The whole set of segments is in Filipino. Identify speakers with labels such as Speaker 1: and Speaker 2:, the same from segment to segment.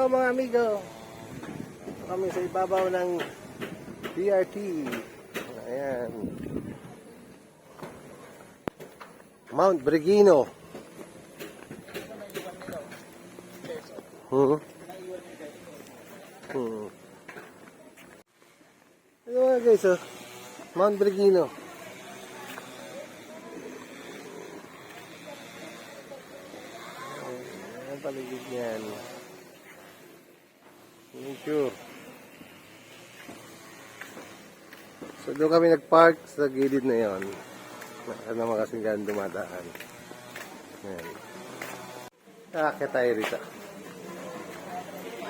Speaker 1: Hello mga amigo. Kami sa ibabaw ng BRT. Ayan. Mount Brigino. Hmm. Hmm. Mga guys, oh? Mount ang paligid niyan. Nature. So doon kami nag-park sa gilid na yon. Nakaka naman kasing dumadaan. Ayan. Nakakit tayo rito.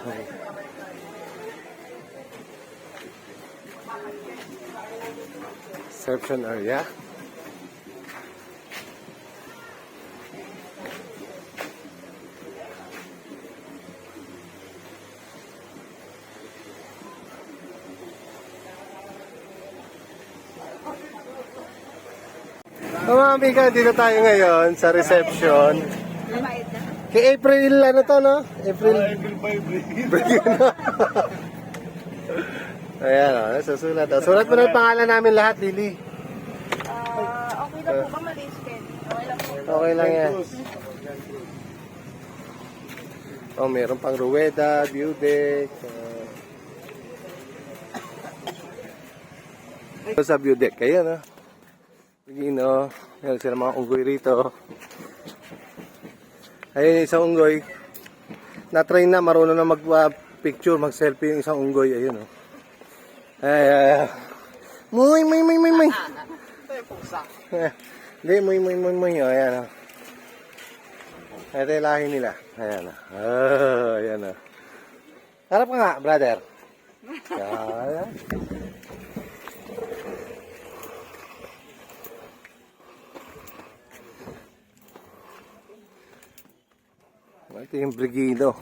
Speaker 1: Ay. Reception area. So mga amiga, dito tayo ngayon sa reception. Kay April, ano to, no? April. April Ayan, o. Susulat. O. Sulat mo na yung pangalan namin lahat, Lily.
Speaker 2: Ah, okay na po ba maliskin? Okay lang po.
Speaker 1: Okay lang yan. Oh, meron pang Rueda, view deck. Uh, sa view deck, kayo, no? Pagino, meron sila mga unggoy rito. Ayun, isang unggoy. Na-train na, marunong na mag-picture, mag-selfie yung isang unggoy. Ayun, oh. Ay, ay, ay. Muy, muy, muy, muy, muy. Hindi, muy, muy, muy, muy. Oh, ayan, oh. Ito yung lahi nila. Ayan, oh. Oh, ayan, oh. Harap ka nga, brother. Ayan. Ito yung Brigido.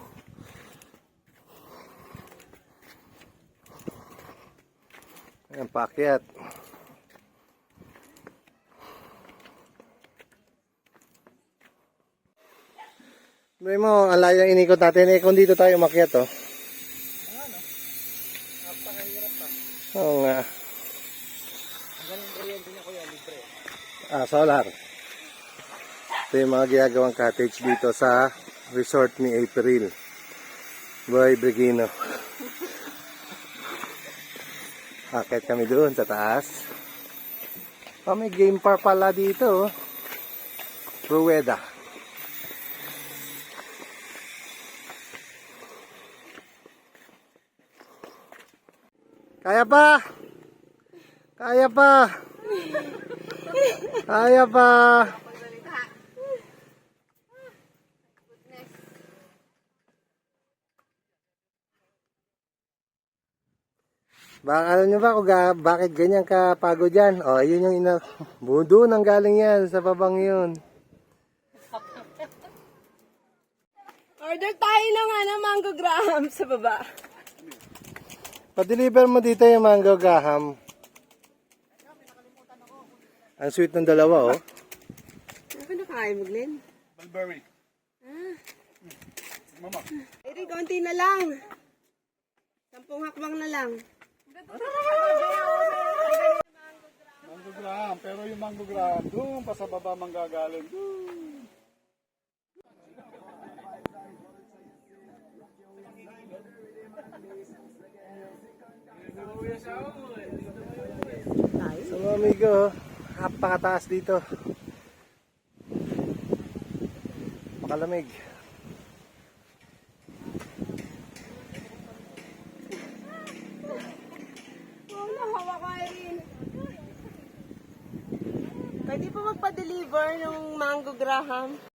Speaker 1: Ayan, pakyat. May mo, ang layo ng inikot natin. Eh, kung dito tayo umakyat, oh. Oo nga. Ah, solar. Ito yung mga ginagawang cottage dito sa resort ni April. Boy Brigino. Akit kami doon sa taas. Oh, may game park pala dito. Oh. Rueda. Kaya pa! Kaya pa! Kaya pa! Baka alam nyo ba kung ga- bakit ganyan ka pagod yan? O, yun yung ina... Budo nang galing yan sa babang yun.
Speaker 2: Order tayo ng ano, mango graham sa baba.
Speaker 1: Pa-deliver mo dito yung mango gaham. Ang sweet ng dalawa, oh.
Speaker 2: Ano ba nakain mo, Glenn?
Speaker 3: Mulberry. Mama.
Speaker 2: Eri, konti na lang. Sampung hakbang na lang.
Speaker 3: Mango graham. Pero yung mango graham, doon pa sa baba manggagaling. Doon.
Speaker 1: So mga amigo, napakataas dito. Pakalamig.
Speaker 2: Oh, nahawa ko, Erin. Pwede po magpa-deliver ng mango graham.